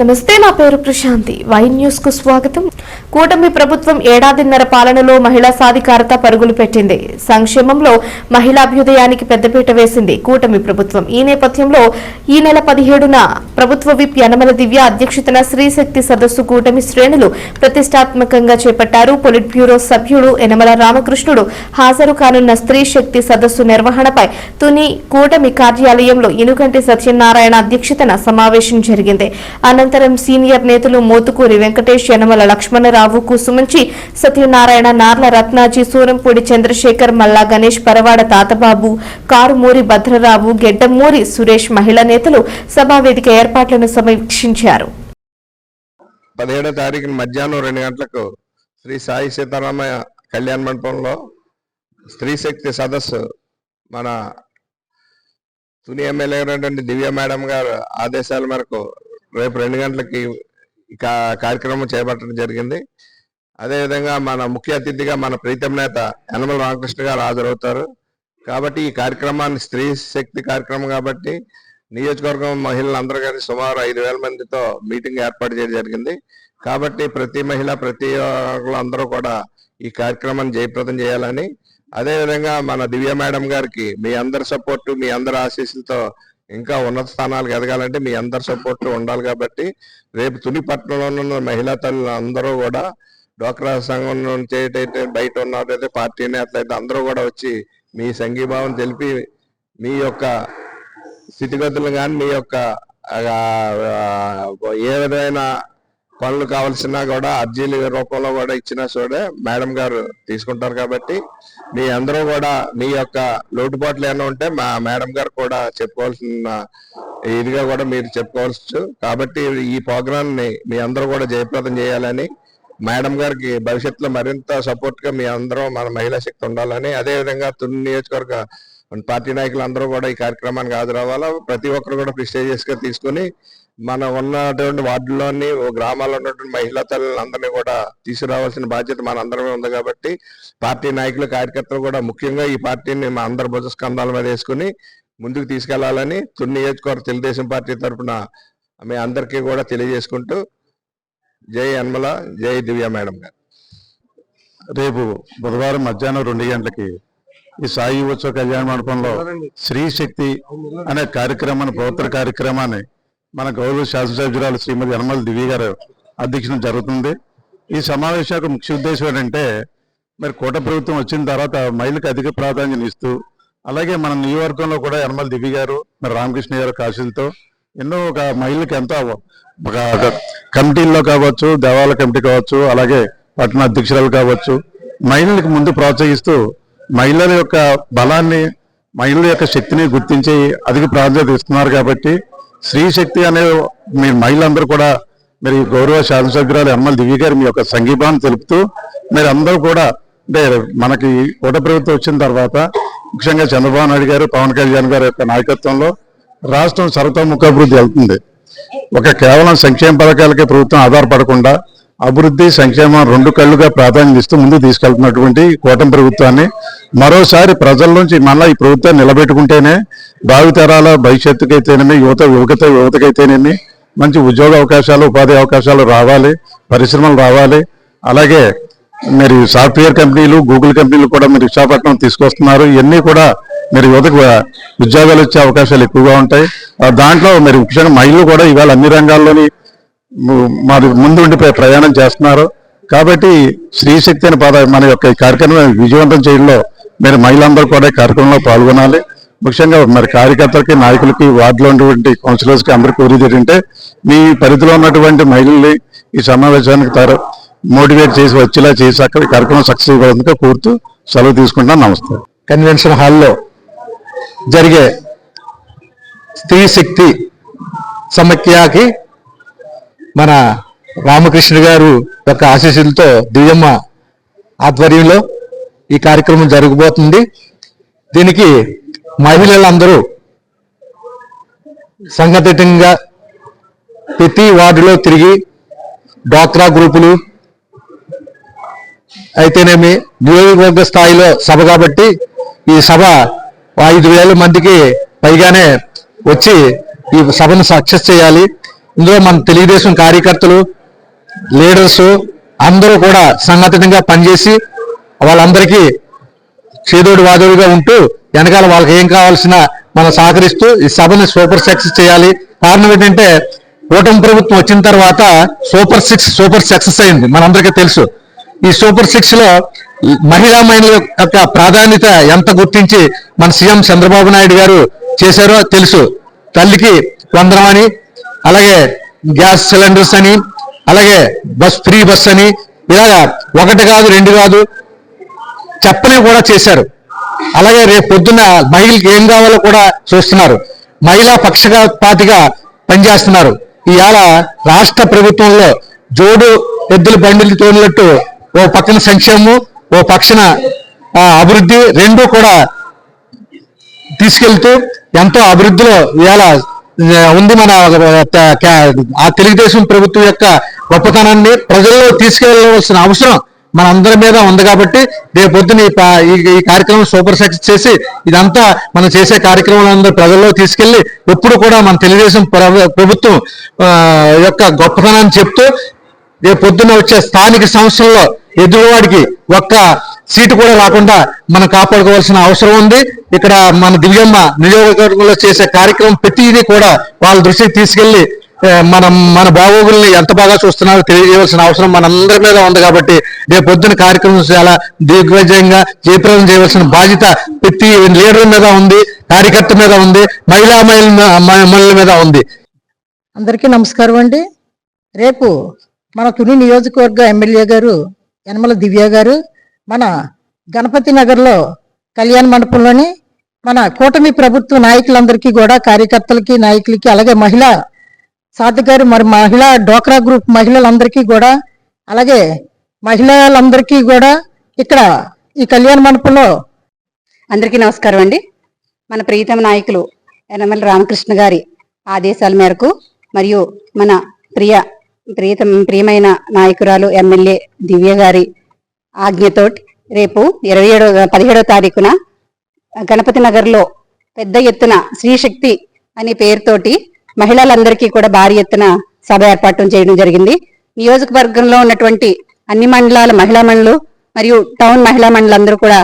నమస్తే నా పేరు ప్రశాంతి. వై న్యూస్కు స్వాగతం. కూటమి ప్రభుత్వం ఏడాదిన్నర పాలనలో మహిళా సాధికారత పరుగులు పెట్టింది. సంక్షేమంలో మహిళాభ్యుదయానికి పెద్దపీట వేసింది కూటమి ప్రభుత్వం. ఈ నేపథ్యంలో ఈ నెల పదిహేడున ప్రభుత్వ విప్ యనమల దివ్య అధ్యక్షతన శ్రీశక్తి సదస్సు కూటమి శ్రేణులు ప్రతిష్టాత్మకంగా చేపట్టారు. పొలిట్ బ్యూరో సభ్యుడు యనమల రామకృష్ణుడు హాజరు కానున్న స్త్రీ శక్తి సదస్సు నిర్వహణపై తుని కూటమి కార్యాలయంలో ఇనుగంటి సత్యనారాయణ అధ్యక్షతన సమావేశం జరిగింది. అనంతరం సీనియర్ నేతలు మోతుకూరి వెంకటేష్ యనమల లక్ష్మణరావు కుసుమంచి సత్యనారాయణ నార్ల రత్నాజీ సూరంపూడి చంద్రశేఖర్ మల్లా గణేష్ పరవాడ తాతబాబు కారుమూరి భద్రరావు గెడ్డమూరి సురేష్ మహిళా నేతలు సభావేదిక ఏర్పాట్లను సమీక్షించారు. పదిహేడో తారీఖున మధ్యాహ్నం రెండు గంటలకు శ్రీ సాయి సీతారామ కళ్యాణ మండపంలో స్త్రీ శక్తి సదస్సు మన తుని ఎమ్మెల్యే దివ్య మేడం గారు ఆదేశాల మేరకు రేపు రెండు గంటలకి కార్యక్రమం చేపట్టడం జరిగింది. అదేవిధంగా మన ముఖ్య అతిథిగా మన ప్రీతం నేత యనమల రామకృష్ణ గారు హాజరవుతారు. కాబట్టి ఈ కార్యక్రమాన్ని స్త్రీ శక్తి కార్యక్రమం కాబట్టి నియోజకవర్గం మహిళలందరూ కలిసి సుమారు ఐదు వేల మందితో మీటింగ్ ఏర్పాటు చేయడం జరిగింది. కాబట్టి ప్రతి మహిళ ప్రతి అందరూ కూడా ఈ కార్యక్రమాన్ని జయప్రదం చేయాలని. అదేవిధంగా మన దివ్య మేడం గారికి మీ అందరి సపోర్టు మీ అందరి ఆశీస్సులతో ఇంకా ఉన్నత స్థానాలకు ఎదగాలంటే మీ అందరి సపోర్ట్ ఉండాలి కాబట్టి రేపు తుని పట్టణంలో ఉన్న మహిళా తల్లులు అందరూ కూడా డ్వాక్రా సంఘం నుంచి అయితే బయట ఉన్నట్టయితే పార్టీ నేతలైతే అందరూ కూడా వచ్చి మీ సంఘీభావం తెలిపి మీ యొక్క స్థితిగతులు కానీ మీ యొక్క ఏ విధమైన పనులు కావాల్సినా కూడా అర్జీల రూపంలో కూడా ఇచ్చినా చూడే మేడం గారు తీసుకుంటారు కాబట్టి మీ అందరూ కూడా మీ యొక్క లోటుపాట్లు ఏమైనా ఉంటే మా మేడం గారు కూడా చెప్పుకోవాల్సిన ఇదిగా కూడా మీరు చెప్పుకోవచ్చు. కాబట్టి ఈ ప్రోగ్రాంని మీ అందరూ కూడా జయప్రదం చేయాలని మేడం గారికి భవిష్యత్తులో మరింత సపోర్ట్గా మీ అందరూ మన మహిళా శక్తి ఉండాలని అదే విధంగా తుని నియోజకవర్గ పార్టీ నాయకులు అందరూ కూడా ఈ కార్యక్రమానికి హాజరవ్వాలా ప్రతి ఒక్కరు కూడా ప్రిస్టేజియస్గా తీసుకొని తీసుకుని మన ఉన్నటువంటి వార్డుల్లోని ఓ గ్రామాల్లో ఉన్నటువంటి మహిళా తల్లులందరినీ కూడా తీసుకురావాల్సిన బాధ్యత మన అందరమే ఉంది కాబట్టి పార్టీ నాయకులు కార్యకర్తలు కూడా ముఖ్యంగా ఈ పార్టీని మా అందరి భుజ స్కంధాల మీద వేసుకుని ముందుకు తీసుకెళ్ళాలని తుని నియోజకవర్గ తెలుగుదేశం పార్టీ తరఫున మీ అందరికీ కూడా తెలియజేసుకుంటూ జై అన్మల జై దివ్య మేడం గారు. రేపు బుధవారం మధ్యాహ్నం రెండు గంటలకి ఈ సాయి ఉత్సవ కళ్యాణ మండపంలో శ్రీ శక్తి అనే కార్యక్రమాన్ని ప్రభుత్వ కార్యక్రమాన్ని మన గౌరవ శాసనసభ్యురాలు శ్రీమతి యనమల దివ్య గారు అధ్యక్షన జరుగుతుంది. ఈ సమావేశం యొక్క ముఖ్య ఉద్దేశం ఏంటంటే మరి కూట ప్రభుత్వం వచ్చిన తర్వాత మహిళలకు అధిక ప్రాధాన్యత ఇస్తూ అలాగే మన నియోజకవర్గంలో కూడా యనమల దివ్య గారు మరి రామకృష్ణ గారు కాశీలతో ఎన్నో ఒక మహిళలకు ఎంతో ఒక కమిటీల్లో కావచ్చు దేవాలయ కమిటీ కావచ్చు అలాగే పట్టణ అధ్యక్షురాలు కావచ్చు మహిళలకు ముందు ప్రోత్సహిస్తూ మహిళల యొక్క బలాన్ని మహిళల యొక్క శక్తిని గుర్తించి అధిక ప్రాధాన్యత ఇస్తున్నారు కాబట్టి శక్తి అనే మీ మహిళలందరూ కూడా మరి గౌరవ శాసనసభ్యురాలు ఎమ్మెల్ దివ్య గారు మీ యొక్క సంఘీభావం తెలుపుతూ మీరు అందరూ కూడా అంటే మనకి కూట ప్రభుత్వం వచ్చిన తర్వాత ముఖ్యంగా చంద్రబాబు నాయుడు గారు పవన్ కళ్యాణ్ గారి యొక్క నాయకత్వంలో రాష్ట్రం సర్వతోముఖాభివృద్ధి వెళ్తుంది. ఒక కేవలం సంక్షేమ పథకాలకే ప్రభుత్వం ఆధారపడకుండా అభివృద్ధి సంక్షేమం రెండు కళ్ళుగా ప్రాధాన్యత ఇస్తూ ముందు తీసుకెళ్తున్నటువంటి కూటమి ప్రభుత్వాన్ని మరోసారి ప్రజల నుంచి మళ్ళీ ఈ ప్రభుత్వాన్ని నిలబెట్టుకుంటేనే భావితరాల భవిష్యత్తుకైతేనేమి యువత యువత యువతకైతేనేమి మంచి ఉద్యోగ అవకాశాలు ఉపాధి అవకాశాలు రావాలి పరిశ్రమలు రావాలి. అలాగే మరి సాఫ్ట్వేర్ కంపెనీలు గూగుల్ కంపెనీలు కూడా మీరు విశాఖపట్నం తీసుకొస్తున్నారు. ఇవన్నీ కూడా మీరు యువతకు ఉద్యోగాలు ఇచ్చే అవకాశాలు ఎక్కువగా ఉంటాయి. దాంట్లో మరి ముఖ్యంగా మహిళలు కూడా ఇవాళ అన్ని రంగాల్లోని మరి ముందు ఉండిపోయి ప్రయాణం చేస్తున్నారు. కాబట్టి స్త్రీశక్తి అనే పద మన యొక్క ఈ కార్యక్రమం విజయవంతం చేయడంలో మీరు మహిళలందరూ కూడా ఈ కార్యక్రమంలో పాల్గొనాలి. ముఖ్యంగా మరి కార్యకర్తలకి నాయకులకి వార్డులో ఉన్నటువంటి కౌన్సిలర్స్కి అందరికీ కోరేది ఏంటంటే మీ పరిధిలో ఉన్నటువంటి మహిళల్ని ఈ సమావేశానికి తర మోటివేట్ చేసి వచ్చేలా చేసి అక్కడ ఈ కార్యక్రమం సక్సెస్ అవ్వడానికి కోరుతూ సెలవు తీసుకుంటాను నమస్తే. కన్వెన్షన్ హాల్లో జరిగే స్త్రీ శక్తి సమైక్యకి మన రామకృష్ణ గారు యొక్క ఆశీస్సులతో దివ్యమ్మ ఆధ్వర్యంలో ఈ కార్యక్రమం జరగబోతుంది. దీనికి మహిళలందరూ సంఘటితంగా ప్రతి వార్డులో తిరిగి డ్వాక్రా గ్రూపులు అయితేనేమి నియోజకవర్గ స్థాయిలో సభ కాబట్టి ఈ సభ ఐదు వేల మందికి పైగానే వచ్చి ఈ సభను సక్సెస్ చేయాలి. ఇందులో మన తెలుగుదేశం కార్యకర్తలు లీడర్స్ అందరూ కూడా సంఘటితంగా పనిచేసి వాళ్ళందరికీ చేదోడు వాదోడుగా ఉంటూ వెనకాల వాళ్ళకి ఏం కావాల్సిన మనం సహకరిస్తూ ఈ సభని సూపర్ సక్సెస్ చేయాలి. కారణం ఏంటంటే కూటమి ప్రభుత్వం వచ్చిన తర్వాత సూపర్ సిక్స్ సూపర్ సక్సెస్ అయింది. మనందరికీ తెలుసు. ఈ సూపర్ సిక్స్లో మహిళా మహిళల యొక్క ప్రాధాన్యత ఎంత గుర్తించి మన సీఎం చంద్రబాబు నాయుడు గారు చేశారో తెలుసు. తల్లికి వందనమని అలాగే గ్యాస్ సిలిండర్స్ అని అలాగే బస్ ఫ్రీ బస్ అని ఇలాగా ఒకటి కాదు రెండు కాదు చెప్పని కూడా చేశారు. అలాగే రేపు పొద్దున్న మహిళకి ఏం కావాలో కూడా చూస్తున్నారు. మహిళా పక్షపాతిగా పనిచేస్తున్నారు. ఇవాళ రాష్ట్ర ప్రభుత్వంలో జోడు ఎద్దుల బండిలు తోలినట్టు ఓ పక్కన సంక్షేమం ఓ పక్షన అభివృద్ధి రెండూ కూడా తీసుకెళ్తూ ఎంతో అభివృద్ధిలో ఇవాళ ఉంది మన ఆ, తెలుగుదేశం ప్రభుత్వం యొక్క గొప్పతనాన్ని ప్రజల్లో తీసుకెళ్ళవలసిన అవసరం మన అందరి మీద ఉంది కాబట్టి రేపు పొద్దున ఈ కార్యక్రమం సూపర్ సక్సెస్ చేసి ఇదంతా మనం చేసే కార్యక్రమాలందరూ ప్రజల్లో తీసుకెళ్ళి ఎప్పుడు కూడా మన తెలుగుదేశం ప్రభుత్వం యొక్క గొప్పతనాన్ని చెప్తూ రేపు పొద్దున్న వచ్చే స్థానిక సంస్థల్లో ఎదురువాడికి ఒక్క సీటు కూడా రాకుండా మనం కాపాడుకోవాల్సిన అవసరం ఉంది. ఇక్కడ మన దివ్యమ్మ నియోజకవర్గంలో చేసే కార్యక్రమం ప్రతిదీ కూడా వాళ్ళ దృష్టికి తీసుకెళ్ళి మనం మన బాగోగుల్ని ఎంత బాగా చూస్తున్నారో తెలియజేయవలసిన అవసరం మనందరి మీద ఉంది కాబట్టి రేపు పొద్దున కార్యక్రమం చాలా దిగ్విజయంగా జయప్రదం చేయవలసిన బాధ్యత ప్రతి లీడర్ మీద ఉంది కార్యకర్త మీద ఉంది మహిళా మహిళల మీద ఉంది. అందరికీ నమస్కారం అండి. రేపు మన తుని నియోజకవర్గ ఎమ్మెల్యే గారు యనమల దివ్య గారు మన గణపతి నగర్లో కళ్యాణ మండపంలోని మన కూటమి ప్రభుత్వ నాయకులందరికీ కూడా కార్యకర్తలకి నాయకులకి అలాగే మహిళా సాధకారు మరి మహిళా డోక్రా గ్రూప్ మహిళలందరికీ కూడా అలాగే మహిళలందరికీ కూడా ఇక్కడ ఈ కళ్యాణ మండపంలో అందరికీ నమస్కారం అండి. మన ప్రీతమ నాయకులు యనమల రామకృష్ణ గారి ఆదేశాల మేరకు మరియు మన ప్రియ ప్రియతమ ప్రియమైన నాయకురాలు ఎమ్మెల్యే దివ్య గారి ఆజ్ఞతోటి రేపు ఇరవై ఏడో పదిహేడో తారీఖున గణపతి నగర్లో పెద్ద ఎత్తున శ్రీశక్తి అనే పేరుతోటి మహిళలందరికీ కూడా భారీ ఎత్తున సభ ఏర్పాటు చేయడం జరిగింది. నియోజకవర్గంలో ఉన్నటువంటి అన్ని మండలాల మహిళా మండలు మరియు టౌన్ మహిళా మండలందరూ కూడా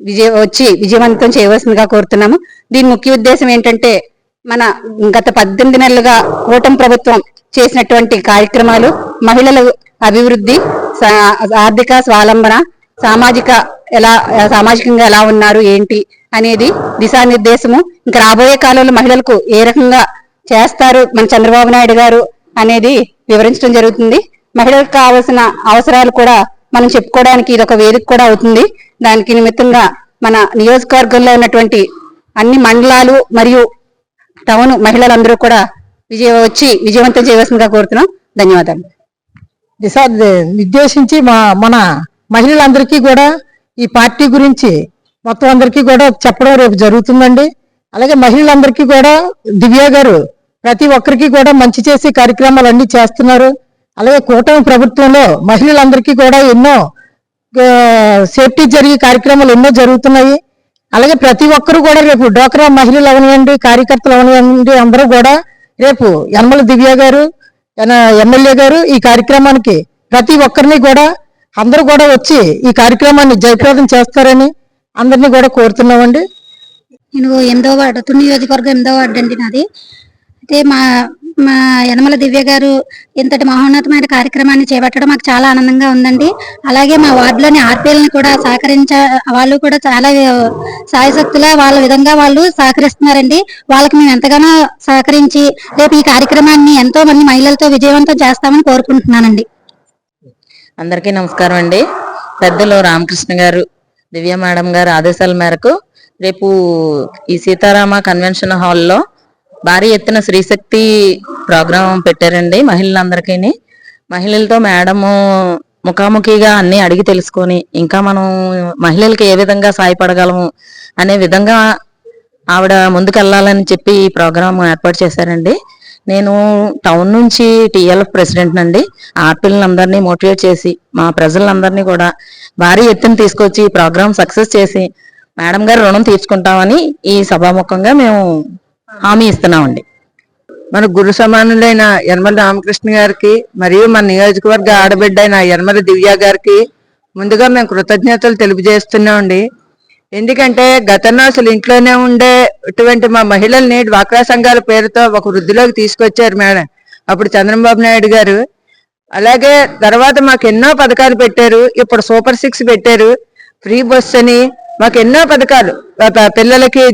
విజయ వచ్చి విజయవంతం చేయవలసిందిగా కోరుతున్నాము. దీని ముఖ్య ఉద్దేశం ఏంటంటే మన గత పద్దెనిమిది నెలలుగా కూటమి ప్రభుత్వం చేసినటువంటి కార్యక్రమాలు మహిళలు అభివృద్ధి సా- ఆర్థిక స్వాలంబన సామాజిక ఎలా సామాజికంగా ఎలా ఉన్నారు ఏంటి అనేది దిశానిర్దేశము. ఇంకా రాబోయే కాలంలో మహిళలకు ఏ రకంగా చేస్తారు మన చంద్రబాబు నాయుడు గారు అనేది వివరించడం జరుగుతుంది. మహిళలకు కావాల్సిన అవసరాలు కూడా మనం చెప్పుకోవడానికి ఇది ఒక వేదిక కూడా అవుతుంది. దానికి నిమిత్తంగా మన నియోజకవర్గంలో ఉన్నటువంటి అన్ని మండలాలు మరియు టౌన్ మహిళలందరూ కూడా విజయ వచ్చి విజయవంతం చేయవలసిందిగా కోరుతున్నాం. ధన్యవాదాలు. నిర్దేశించి మా మన మహిళలందరికీ కూడా ఈ పార్టీ గురించి మొత్తం అందరికీ కూడా చెప్పడం రేపు జరుగుతుందండి. అలాగే మహిళలందరికీ కూడా దివ్య గారు ప్రతి ఒక్కరికి కూడా మంచి చేసే కార్యక్రమాలు అన్ని చేస్తున్నారు. అలాగే కూటమి ప్రభుత్వంలో మహిళలందరికీ కూడా ఎన్నో సేఫ్టీ జరిగే కార్యక్రమాలు ఎన్నో జరుగుతున్నాయి. అలాగే ప్రతి ఒక్కరు కూడా రేపు డోక్రా మహిళలు అవనివ్వండి కార్యకర్తలు అవనివ్వండి అందరూ కూడా రేపు యనమల దివ్య గారు ఎమ్మెల్యే గారు ఈ కార్యక్రమానికి ప్రతి ఒక్కరిని కూడా అందరూ కూడా వచ్చి ఈ కార్యక్రమాన్ని జయప్రదం చేస్తారని అందరినీ కూడా కోరుతున్నామండి. నేను ఎనిమిదో వార్డు తుని నియోజకవర్గం ఎనిమిదో వార్డు అండి నాది. అయితే మా మా యనమల దివ్య గారు ఇంతటి మహోన్నతమైన కార్యక్రమాన్ని చేపట్టడం మాకు చాలా ఆనందంగా ఉందండి. అలాగే మా వార్డులోని ఆర్పీలను కూడా సహకరించ వాళ్ళు కూడా చాలా సాయశక్తుల వాళ్ళ విధంగా వాళ్ళు సహకరిస్తున్నారండి. వాళ్ళకి మేము ఎంతగానో సహకరించి రేపు ఈ కార్యక్రమాన్ని ఎంతో మంది మహిళలతో విజయవంతం చేస్తామని కోరుకుంటున్నానండి. అందరికీ నమస్కారం అండి. పెద్దలు రామకృష్ణ గారు దివ్య మేడం గారు ఆదేశాల మేరకు రేపు ఈ సీతారామ కన్వెన్షన్ హాల్లో భారీ ఎత్తున శ్రీశక్తి ప్రోగ్రాం పెట్టారండి మహిళలందరికీ మహిళలతో మేడము ముఖాముఖిగా అన్ని అడిగి తెలుసుకొని ఇంకా మనం మహిళలకి ఏ విధంగా సాయపడగలము అనే విధంగా ఆవిడ ముందుకెళ్ళాలని చెప్పి ఈ ప్రోగ్రాం ఏర్పాటు చేశారండి. నేను టౌన్ నుంచి టీఎల్ఎఫ్ ప్రెసిడెంట్ నండి ఆడపిల్లలందరినీ మోటివేట్ చేసి మా ప్రజలందరినీ కూడా భారీ ఎత్తున తీసుకొచ్చి ఈ ప్రోగ్రామ్ సక్సెస్ చేసి మేడం గారు రుణం తీర్చుకుంటామని ఈ సభాముఖంగా మేము హామీ ఇస్తున్నామండి. మన గురు సమానులైన యనమల రామకృష్ణ గారికి మరియు మన నియోజకవర్గ ఆడబిడ్డ అయిన యనమల దివ్య గారికి ముందుగా మేము కృతజ్ఞతలు తెలియజేస్తున్నామండి. ఎందుకంటే గతంలో అసలు ఇంట్లోనే ఉండేటువంటి మా మహిళల్ని డ్వాక్రా సంఘాల పేరుతో ఒక వృద్ధిలోకి తీసుకొచ్చారు మేడం అప్పుడు చంద్రబాబు నాయుడు గారు. అలాగే తర్వాత మాకు ఎన్నో పథకాలు పెట్టారు ఇప్పుడు సూపర్ సిక్స్ పెట్టారు ఫ్రీ బస్ అని మాకు ఎన్నో పథకాలు. పిల్లలకి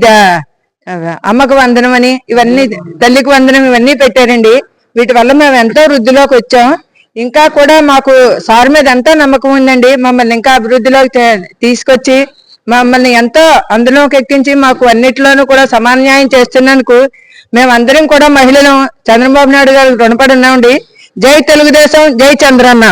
అమ్మకు వందనం అని ఇవన్నీ తల్లికి వందనం ఇవన్నీ పెట్టారండి. వీటి వల్ల మేము ఎంతో వృద్ధిలోకి వచ్చాం. ఇంకా కూడా మాకు సార్ మీద ఎంతో నమ్మకం ఉందండి. మమ్మల్ని ఇంకా అభివృద్ధిలోకి తీసుకొచ్చి మమ్మల్ని ఎంతో అందులోకి ఎక్కించి మాకు అన్నిటిలోనూ కూడా సమన్యాయం చేస్తున్నందుకు మేమందరం కూడా మహిళలు. చంద్రబాబు నాయుడు గారికి రుణపడి ఉన్నామండి. జై తెలుగుదేశం జై చంద్రన్న.